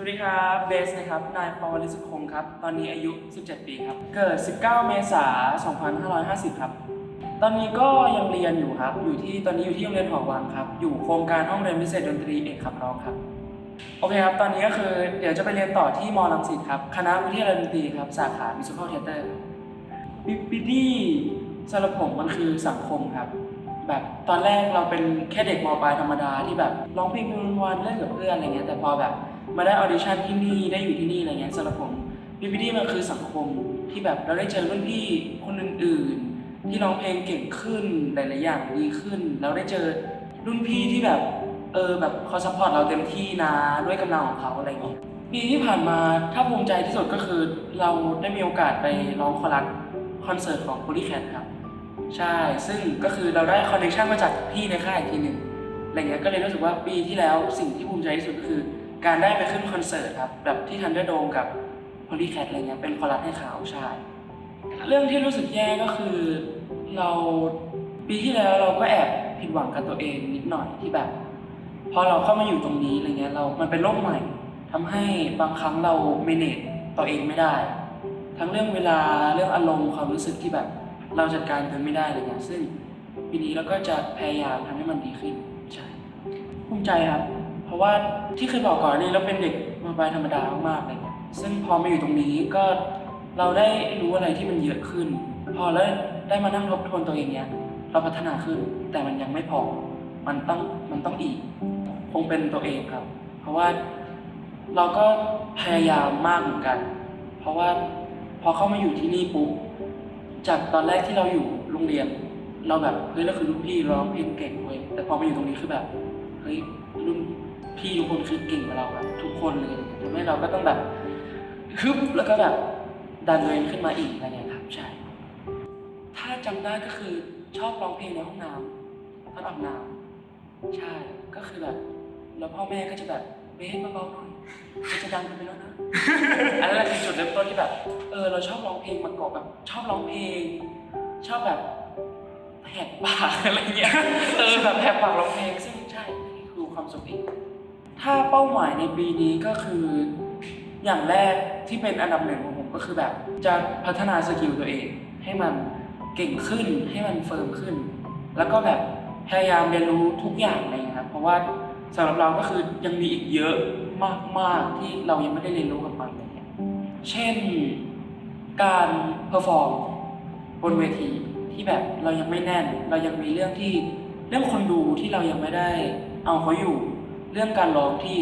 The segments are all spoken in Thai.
สวัสดีครับเบสนะครับ นายปวลิสุคงครับ ตอนนี้อายุ 17 ปีครับ เกิด 19 เมษายน 2550 ครับ ตอนนี้ก็ยังเรียนอยู่ครับ อยู่ที่ตอนนี้อยู่ที่โรงเรียนหอวังครับ อยู่โครงการห้องเรียนพิเศษดนตรีเอกขับร้องครับ โอเคครับ ตอนนี้ก็คือเดี๋ยวจะไปเรียนต่อที่มรังสิตครับ คณะวิทยาลัยดนตรีครับ สาขา Musical Theater บิบิดี้สำหรับผมมันคือสังคมครับแบบตอนแรกเราเป็นแค่เด็กมปลายธรรมดาที่แบบร้องเพลงเป็นวันเล่นกับเพื่อนอะไรเงี้ยแต่พอแบบ มาได้ออดิชั่นที่นี่ได้อยู่ที่นี่อะไรเงี้ยสำหรับผมบิบิดี้มันคือสังคมที่แบบเราได้เจอรุ่นพี่คนอื่นๆ ที่ร้องเพลงเก่งขึ้นหลายๆอย่างดีขึ้น เราได้เจอรุ่นพี่ที่แบบเออแบบเขาซัพพอร์ตเราเต็มที่นะด้วยกำลังของเขาอะไรเงี้ยปีที่ผ่านมาถ้าภูมิใจที่สุดก็คือเราได้มีโอกาสไปร้องคอรัสคอนเสิร์ตของ Polycat ครับ ใช่ ซึ่งก็คือเราได้คอนเนคชั่นมาจากพี่ในค่ายอีกทีหนึ่งอะไรเงี้ยก็เลยรู้สึกว่าปีที่แล้วสิ่งที่ภูมิใจที่สุดก็คือ การได้ไปขึ้นคอนเสิร์ตครับแบบที่ทันเดอร์โดมกับ Polycat อะไรเงี้ยเป็นคอรัสให้เขาใช่เรื่องที่รู้สึกแย่ก็คือเราปีที่แล้วเราก็แอบผิดหวังกับตัวเองนิดหน่อยที่แบบ พอเราเข้ามาอยู่ตรงนี้อะไรเงี้ยเรา มันเป็นโลกใหม่ทำให้บางครั้งเราเมเนจตัวเองไม่ได้ ทั้งเรื่องเวลาเรื่องอารมณ์ความรู้สึกที่แบบ เราจัดการตัวไม่ได้อะไรเงี้ยซึ่งปีนี้เราก็จะพยายามทำให้มันดีขึ้นใช่ภูมิใจครับ เพราะว่าที่เคยบอกก่อนนี่เราเป็นเด็กมาบายธรรมดามากๆเงี้ยซึ่งพอมาอยู่ตรงนี้ก็เราได้รู้อะไรที่มันเยอะขึ้น พอแล้วได้มานั่งทบทวนตัวเองเนี้ยเราพัฒนาขึ้นแต่มันยังไม่พอ มันต้องมันต้องอีก คงเป็นตัวเองครับ เพราะว่าเราก็พยายามมากเหมือนกัน เพราะว่าพอเข้ามาอยู่ที่นี่ปุ๊บจากตอนแรกที่เราอยู่โรงเรียน เราแบบเฮ้ยเราคือรุ่นพี่เราร้องเพลงเก่งเว้ยแต่พอมาอยู่ตรงนี้คือแบบเฮ้ยรุ่น พี่ทุกคนคือเก่งกว่าเราแบบทุกคนเลยทำให้เราก็ต้องแบบฮึบแล้วก็แบบดันตัวเองขึ้นมาอีกอะไรเงี้ยครับใช่ถ้าจำได้ก็คือชอบร้องเพลงในห้องน้ำตอนอาบน้ำใช่ก็คือแบบแล้วพ่อแม่ก็จะแบบเบสเบาๆหน่อยมันจะดังไปแล้วนะอันนั้นคือจุดเริ่มต้นที่แบบเออเราชอบร้องเพลงมาก่อนแบบ ชอบร้องเพลง ชอบแบบแหกปากอะไรเงี้ยเออแบบแหกปากร้องเพลงซึ่งใช่คือความสุขอีก ถ้าเป้าหมายในปีนี้ก็คืออย่างแรกที่เป็นอันดับหนึ่งของผมก็คือแบบจะพัฒนาสกิลตัวเอง ให้มันเก่งขึ้นให้มันเฟิร์มขึ้น แล้วก็แบบพยายามเรียนรู้ทุกอย่างเลยครับเพราะว่าสำหรับเราก็คือยังมีอีกเยอะมากๆที่เรายังไม่ได้เรียนรู้กับมันเงี้ยเช่นการเพอร์ฟอร์มบนเวทีที่แบบเรายังไม่แน่น เรายังมีเรื่องที่เรื่องคนดูที่เรายังไม่ได้เอาเขาอยู่ รื่องการร้องที่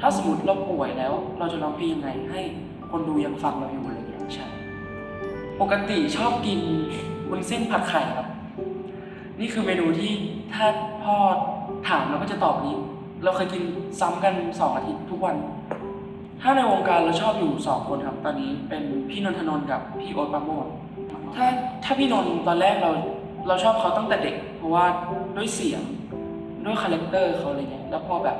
ถ้าสมมติเราป่วยแล้ว เราจะร้องเพลงยังไง ให้คนดูยังฟังเราอยู่อะไรอย่างเงี้ยใช่ปกติชอบกินวุ้นเส้นผัดไข่ครับ นี่คือเมนูที่ถ้าพ่อถามเราก็จะตอบนี้ เราเคยกินซ้ำกันสองอาทิตย์ทุกวัน ถ้าในวงการเราชอบอยู่สองคนครับ ตอนนี้เป็นพี่นนทนนท์กับพี่โอ๊ตปาโมดถ้าถ้าพี่นนท์ตอนแรกเราเราชอบเขาตั้งแต่เด็ก เพราะว่าด้วยเสียงด้วยคาแรคเตอร์เขาอะไรเงี้ยแล้วพอแบบ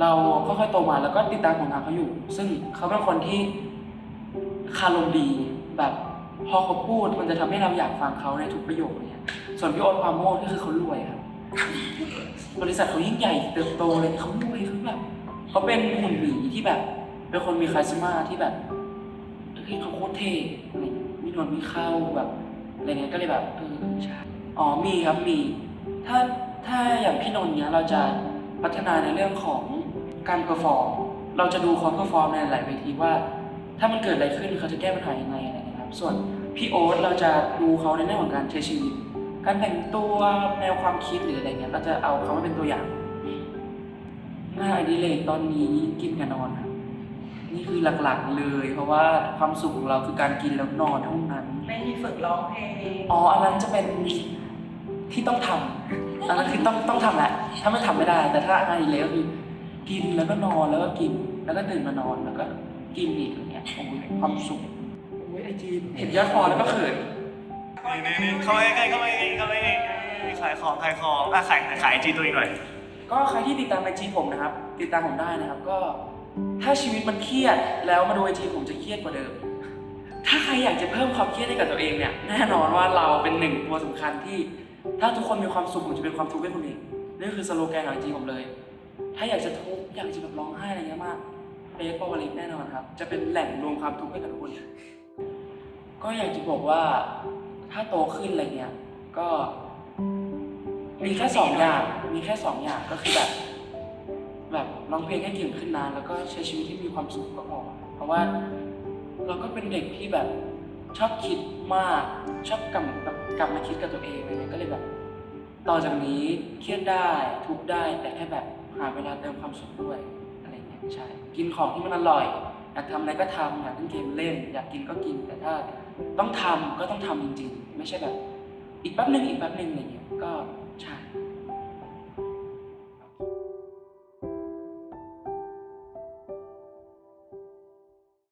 เราค่อยๆโตมาแล้วก็ติดตามผลงานเขาอยู่ ซึ่งเขาเป็นคนที่คารมดีแบบพอเขาพูดมันจะทำให้เราอยากฟังเขาในทุกประโยคเนี่ย ส่วนพี่โอ๊ตปราโมดก็คือเขารวยครับ บริษัทเขายิ่งใหญ่เติบโตเลยเขารวยเขาแบบเขาเป็นหุ่นหมีที่แบบ เป็นคนมีคาริสมาที่แบบเฮ้ยเขาโคตรเท่มีนวดมีเข้าแบบอะไรเงี้ยก็เลยแบบเออใช่อ๋อมีครับมี ถ้าถ้าอย่างพี่นนท์เนี้ยเราจะพัฒนาในเรื่องของ การเพอร์ฟอร์ม เราจะดูเขาเพอร์ฟอร์มในหลายเวทีว่า ถ้ามันเกิดอะไรขึ้นเขาจะแก้ปัญหายังไงอะไรเงี้ยครับ ส่วนพี่โอ๊ตเราจะดูเขาในเรื่องของการใช้ชีวิต การแต่งตัวแนวความคิดหรืออะไรเงี้ยเราจะเอาเขามาเป็นตัวอย่างงานอดิเรกตอนนี้กินกับนอนครับนี่คือหลักๆเลย เพราะว่าความสุขของเราคือการกินแล้วนอนเท่านั้น ไม่มีฝึกร้องเพลงอ๋ออันนั้นจะเป็นที่ต้องทำอันนั้นคือต้องต้องทำแหละ ถ้าไม่ทำไม่ได้ แต่ถ้างานอดิเรกก็คือ กินแล้วก็นอนแล้วก็กิน แล้วก็ตื่นมานอนแล้วก็กินอีกอย่างเงี้ยโอ้ยความสุขโอ้ยไอจีเห็นยอดฟอลแล้วก็เขินนี่นี่นี่เข้าไปใกล้ๆเข้าไปใกล้ๆเข้าไปใกล้ๆขายของขายของอะขายขายขายจีตัวเองหน่อยก็ใครที่ติดตามไอจีผมนะครับ ติดตามผมได้นะครับ ก็ถ้าชีวิตมันเครียดแล้วมาดูไอจีผมจะเครียดกว่าเดิม ถ้าใครอยากจะเพิ่มความเครียดให้กับตัวเองเนี่ยแน่นอนว่าเราเป็นหนึ่งตัวสำคัญที่ ถ้าทุกคนมีความสุขผมจะเป็นความทุกข์ให้คนอื่นนี่คือสโลแกนของไอจีผมเลย ถ้าอยากจะทุกข์อยากจะแบบร้องไห้อะไรเงี้ยมากเบสปาวลิสแน่นอนครับ จะเป็นแหล่งรวมความทุกข์ให้กับทุกคนก็อยากจะบอกว่าถ้าโตขึ้นอะไรเงี้ยก็ มีแค่สองอย่าง มีแค่สองอย่างก็คือแบบ แบบร้องเพลงให้เก่งขึ้นนะแล้วก็ใช้ชีวิตที่มีความสุขก็พอเพราะว่าเราก็เป็นเด็กที่แบบชอบคิดมากชอบกลับกลับมาคิดกับตัวเองอะไรเงี้ยก็เลยแบบ ต่อจากนี้เครียดได้ทุกได้แต่แค่แบบหาเวลาเติมความสุขด้วยอะไรเงี้ยใช่กินของที่มันอร่อยอยากทำอะไรก็ทำอยากเล่นเกมเล่น อยากกินก็กินแต่ถ้าต้องทำก็ต้องทำจริง ๆ ไม่ใช่แบบ อีกแป๊บหนึ่งอีกแป๊บหนึ่งอะไรเงี้ยก็